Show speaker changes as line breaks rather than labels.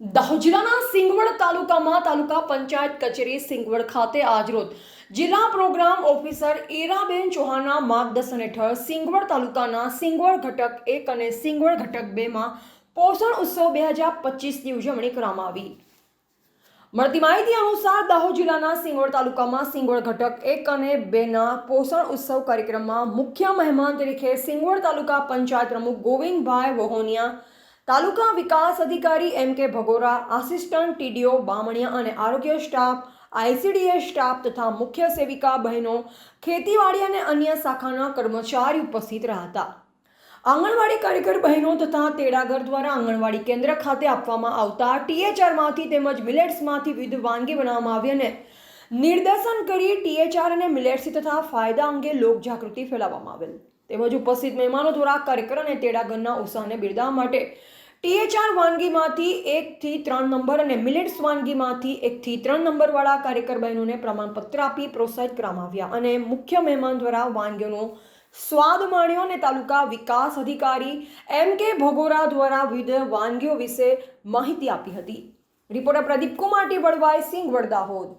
દાહોદ જિલ્લાના સિંગવડ તાલુકામાં તાલુકા પંચાયત કચેરી સિંગવડ ખાતે આજરોજ જિલ્લા પ્રોગ્રામ ઓફિસર ઈરાબેન ચૌહાણના માર્ગદર્શન હેઠળ સિંગવડ તાલુકાના સિંગવડ ઘટક એક અને સિંગવડ ઘટક બેમાં પોષણ ઉત્સવ બે હજાર પચીસની ઉજવણી કરવામાં આવી. મળતી માહિતી અનુસાર દાહોદ જિલ્લાના સિંગવડ તાલુકામાં સિંગવડ ઘટક એક અને બેના પોષણ ઉત્સવ કાર્યક્રમમાં મુખ્ય મહેમાન તરીકે સિંગવડ તાલુકા પંચાયત પ્રમુખ ગોવિંદભાઈ વહોનિયા તાલુકા વિકાસ અધિકારી એમ કે ભગોરા, આસિસ્ટન્ટ ટીડીઓ, બામણિયા અને આરોગ્ય સ્ટાફ આઈસીડીએસ સ્ટાફ તથા મુખ્ય સેવિકા બહેનો, ખેતીવાડી અને અન્ય શાખાના કર્મચારી ઉપસ્થિત રહ્યા હતા. આંગણવાડી કાર્યકર બહેનો તથા તેડાગર દ્વારા આંગણવાડી કેન્દ્ર ખાતે આપવામાં આવતા ટીએચઆરમાંથી તેમજ મિલેટ્સમાંથી વિવિધ વાનગી બનાવવામાં આવી અને નિર્દેશન કરી ટીએચઆર અને મિલેટ્સ તથા ફાયદા અંગે લોકજાગૃતિ ફેલાવવામાં આવેલ. તેમજ ઉપસ્થિત મહેમાનો દ્વારા કાર્યકર અને તેડાગરના ઉત્સાહને બિરદાવવા માટે ટીએચઆર વાનગીમાંથી એકથી ત્રણ નંબર અને મિલેટ્સ વાનગીમાંથી એકથી ત્રણ નંબરવાળા કાર્યકર બહેનોને પ્રમાણપત્ર આપી પ્રોત્સાહિત કરવામાં આવ્યા અને મુખ્ય મહેમાન દ્વારા વાનગીઓનો સ્વાદ માણ્યો અને તાલુકા વિકાસ અધિકારી એમ કે ભગોરા દ્વારા વિવિધ વાનગીઓ વિશે માહિતી આપી હતી. રિપોર્ટર પ્રદીપ કુમાર ટી વડવાઈ સિંહ વડદાહોદ.